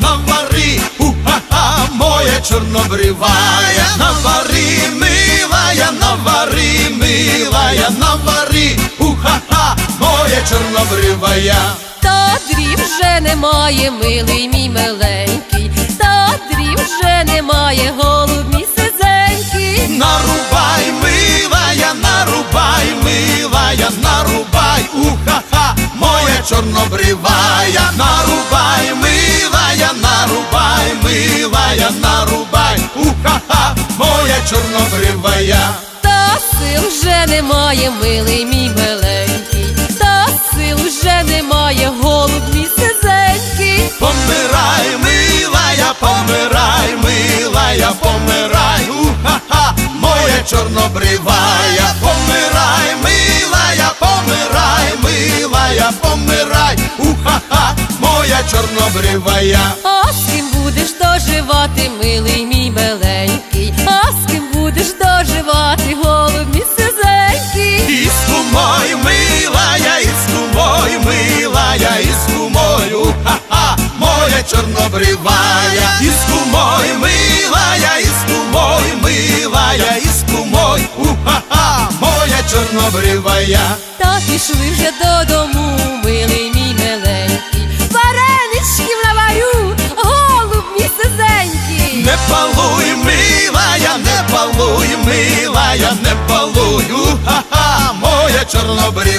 навари, уха-ха, моя чорнобривая, навари, милая, навари, милая, навари, уха-ха, моя чорнобривая. Тадрів вже немає, милий мій миленький, Тадрів вже немає, голуб мій сизенький. Нарубай, милая, нарубай, милая, нарубай, уха-ха, моя чорнобривая, нарубай, чорнобривая. Та сил вже немає, милий мій миленький, Та сил вже немає, голуб мій сизенький. Помирай, милая, помирай, милая, помирай, уха-ха, моя чорнобривая, помирай, милая, помирай, милая, помирай, уха-ха, моя чорнобривая. А з ким будеш доживати, милий мій миленький, моя чорнобривая, іску мой, милая, іску мой, милая, іску мой, уха-ха, моя чорнобривая. Та пішли вже додому, милий мій миленький, Вареничків наварю, голуб мій сизенький. Не палуй, милая, не палуй, милая, не палуй, уха-ха, моя чорнобривая,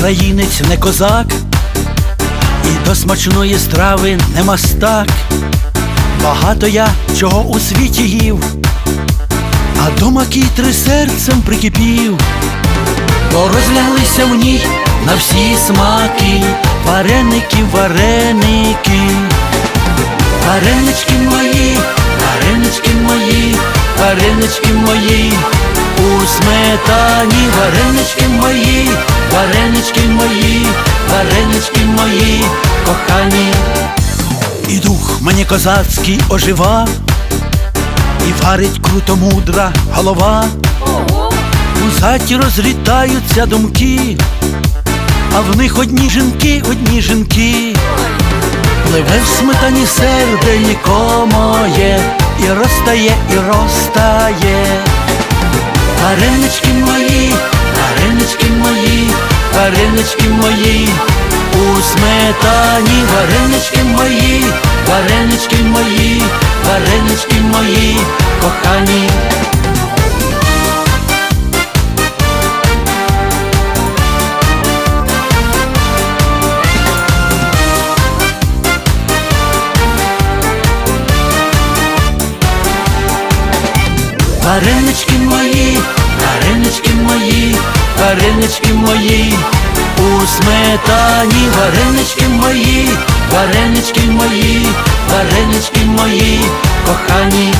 українець, не козак, і до смачної страви не мастак. Багато я чого у світі їв, а до макітри серцем прикипів, бо розляглися в ній на всі смаки, вареники, вареники, варенички мої, варенички мої, варенички мої, у сметані варенички мої, варенички мої, варенички мої, кохані. І дух мені козацький ожива, і варить круто мудра голова, у заті розлітаються думки, а в них одні жінки, одні жінки. Пливе в сметані серденько моє, і розтає, і розтає. Варенички мої, варенички мої, варенички мої, у сметані варенички мої, варенички мої, варенички мої, Варенички мої, варенички мої, варенички мої, у сметані варенички мої, варенички мої, варенички мої, кохані.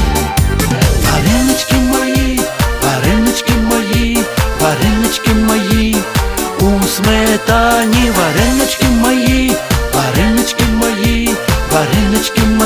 Варенички мої, варенички мої, варенички мої, у сметані варенички мої, варенички мої, варенички мої,